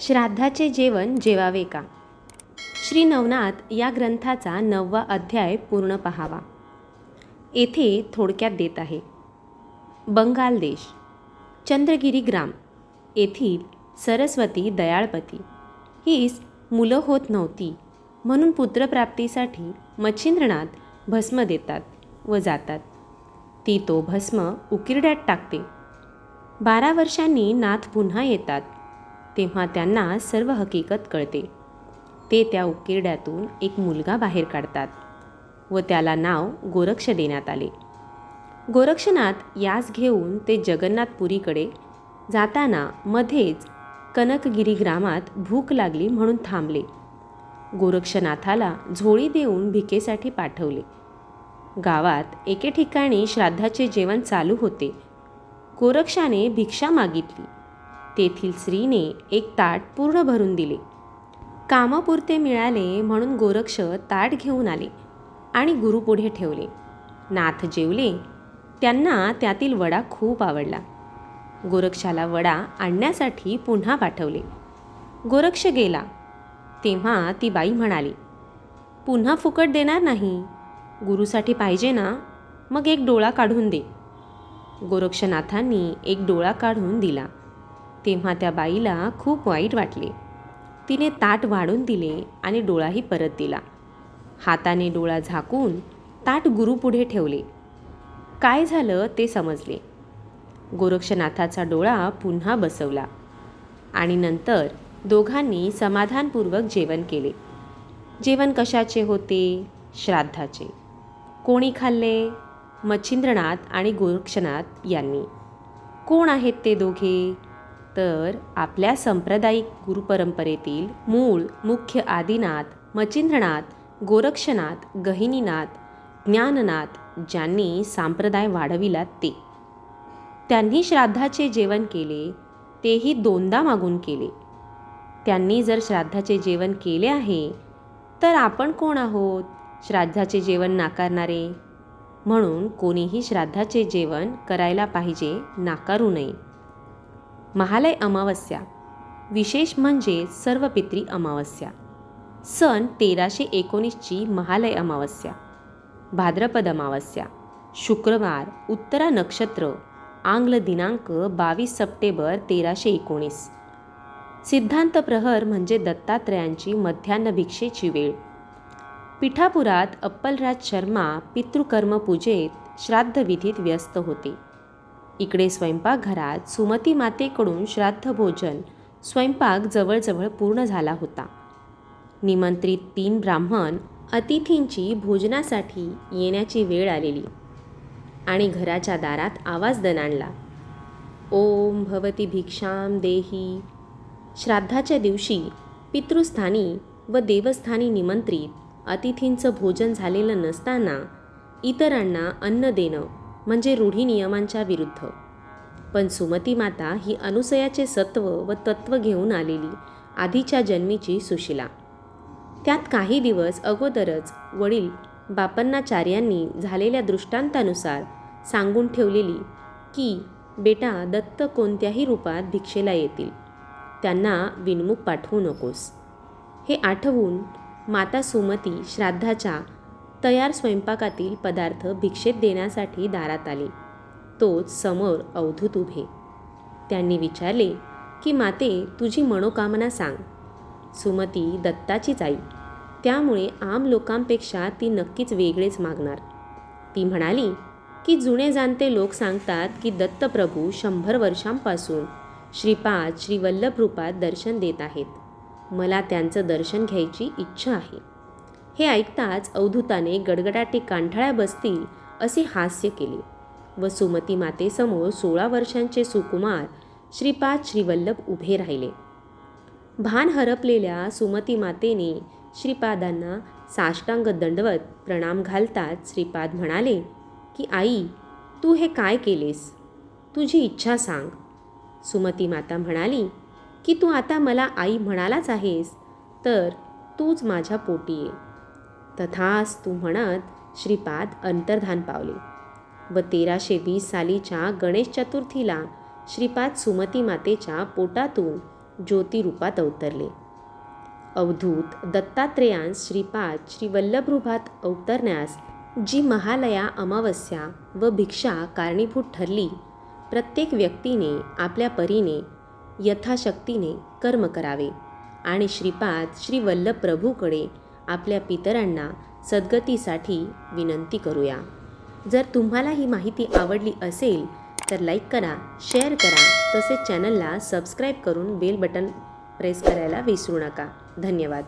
श्राद्धाचे जेवण जेवावे का? श्री नवनाथ या ग्रंथाचा नववा अध्याय पूर्ण पहावा. येथे थोडक्यात देत आहे. बंगाल देश चंद्रगिरी ग्राम येथील सरस्वती दयाळपती. हीच मुलं होत नव्हती म्हणून पुत्रप्राप्तीसाठी मच्छिंद्रनाथ भस्म देतात व जातात. ती तो भस्म उकिरड्यात टाकते. बारा वर्षांनी नाथ पुन्हा येतात. तेव्हा त्यांना सर्व हकीकत कळते. ते त्या उकिरड्यातून एक मुलगा बाहेर काढतात व त्याला नाव गोरक्ष देण्यात आले. गोरक्षनाथ यास घेऊन ते जगन्नाथपुरीकडे जाताना मध्येच कनकगिरी ग्रामात भूक लागली म्हणून थांबले. गोरक्षनाथाला झोळी देऊन भिकेसाठी पाठवले. गावात एके ठिकाणी श्राद्धाचे जेवण चालू होते. गोरक्षाने भिक्षा मागितली. तेथील स्त्रीने एक ताट पूर्ण भरून दिले. कामापुरते मिळाले म्हणून गोरक्ष ताट घेऊन आले आणि गुरुपुढे ठेवले. नाथ जेवले. त्यांना त्यातील वडा खूप आवडला. गोरक्षाला वडा आणण्यासाठी पुन्हा पाठवले. गोरक्ष गेला. तेव्हा ती बाई म्हणाली पुन्हा फुकट देणार नाही. गुरुसाठी पाहिजे ना? मग एक डोळा काढून दे. गोरक्षनाथांनी एक डोळा काढून दिला. तेव्हा त्या बाईला खूप वाईट वाटले. तिने ताट वाढून दिले आणि डोळाही परत दिला. हाताने डोळा झाकून ताट गुरुपुढे ठेवले. काय झालं ते समजले. गोरक्षनाथाचा डोळा पुन्हा बसवला आणि नंतर दोघांनी समाधानपूर्वक जेवण केले. जेवण कशाचे होते? श्राद्धाचे. कोणी खाल्ले? मच्छिंद्रनाथ आणि गोरक्षनाथ यांनी. कोण आहेत ते दोघे? तर आपल्या सांप्रदायिक गुरुपरंपरेतील मूळ मुख्य आदिनाथ मचिंद्रनाथ गोरक्षनाथ गहिनीनाथ ज्ञाननाथ ज्यांनी सांप्रदाय वाढविला ते. त्यांनी श्राद्धाचे जेवण केले तेही दोनदा मागून केले. त्यांनी जर श्राद्धाचे जेवण केले आहे तर आपण कोण आहोत? श्राद्धाचे जेवण नाकारणारे? म्हणून कोणीही श्राद्धाचे जेवण करायला पाहिजे नाकारू नये. महालय अमावस्या. विशेष म्हणजे सर्व पित्री अमावस्या. सन तेराशे एकोणीसची महालय अमावस्या. भाद्रपद अमावस्या. शुक्रवार उत्तरा नक्षत्र. आंग्ल दिनांक बावीस सप्टेंबर तेराशे एकोणीस. सिद्धांत प्रहर म्हणजे दत्तात्रयांची मध्यान्ह भिक्षेची वेळ. पिठापुरात अप्पलराज शर्मा पितृकर्मपूजेत श्राद्धविधीत व्यस्त होते. इकडे स्वयंपाकघरात सुमती मातेकडून श्राद्ध भोजन स्वयंपाक जवळजवळ पूर्ण झाला होता. निमंत्रित तीन ब्राह्मण अतिथींची भोजनासाठी येण्याची वेळ आलेली आणि घराच्या दारात आवाज दणाणला ओम भवती भिक्षाम देही. श्राद्धाच्या दिवशी पितृस्थानी व देवस्थानी निमंत्रित अतिथींचं भोजन झालेलं नसताना इतरांना अन्न देणं म्हणजे रूढी नियमांच्या विरुद्ध. पण सुमती माता ही अनुसयाचे सत्व व तत्व घेऊन आलेली आधीच्या जन्मीची सुशिला. त्यात काही दिवस अगोदरच वडील बापन्नाचार्यांनी झालेल्या दृष्टांतानुसार सांगून ठेवलेली की बेटा दत्त कोणत्याही रूपात भिक्षेला येतील. त्यांना विनमुख पाठवू नकोस. हे आठवून माता सुमती श्राद्धाच्या तयार स्वयंपाकातील पदार्थ भिक्षेत देण्यासाठी दारात आले. तोच समोर अवधूत उभे. त्यांनी विचारले की माते तुझी मनोकामना सांग. सुमती दत्ताचीच आई. त्यामुळे आम लोकांपेक्षा ती नक्कीच वेगळेच मागणार. ती म्हणाली की जुने जाणते लोक सांगतात की दत्तप्रभू शंभर वर्षांपासून श्रीपाद श्रीवल्लभ रूपात दर्शन देत आहेत. मला त्यांचं दर्शन घ्यायची इच्छा आहे. हे ऐकताच अवधूताने गडगडाटे कांठाळ्या बसतील असे हास्य केले. व सुमती मातेसमोर सोळा वर्षांचे सुकुमार श्रीपाद श्रीवल्लभ उभे राहिले. भान हरपलेल्या सुमती मातेने श्रीपादांना साष्टांग दंडवत प्रणाम घालताच श्रीपाद म्हणाले की आई तू हे काय केलेस? तुझी इच्छा सांग. सुमती माता म्हणाली की तू आता मला आई म्हणालाच आहेस तर तूच माझ्या पोटी ये. तथास तू म्हणत श्रीपाद अंतर्धान पावले. व तेराशे वीस सालीच्या गणेश चतुर्थीला श्रीपाद सुमती मातेच्या पोटातून ज्योतिरूपात अवतरले. अवधूत दत्तात्रेयांस श्रीपाद श्रीवल्लभरूपात अवतरण्यास जी महालया अमावस्या व भिक्षा कारणीभूत ठरली प्रत्येक व्यक्तीने आपल्या परीने यथाशक्तीने कर्म करावे आणि श्रीपाद श्री वल्लभ प्रभूकडे आपल्या पितरांना सद्गतीसाठी विनंती करूया. जर तुम्हाला ही माहिती आवडली असेल तर लाईक करा शेअर करा तसेच चॅनलला सबस्क्राईब करून बेल बटन प्रेस करायला विसरू नका. धन्यवाद.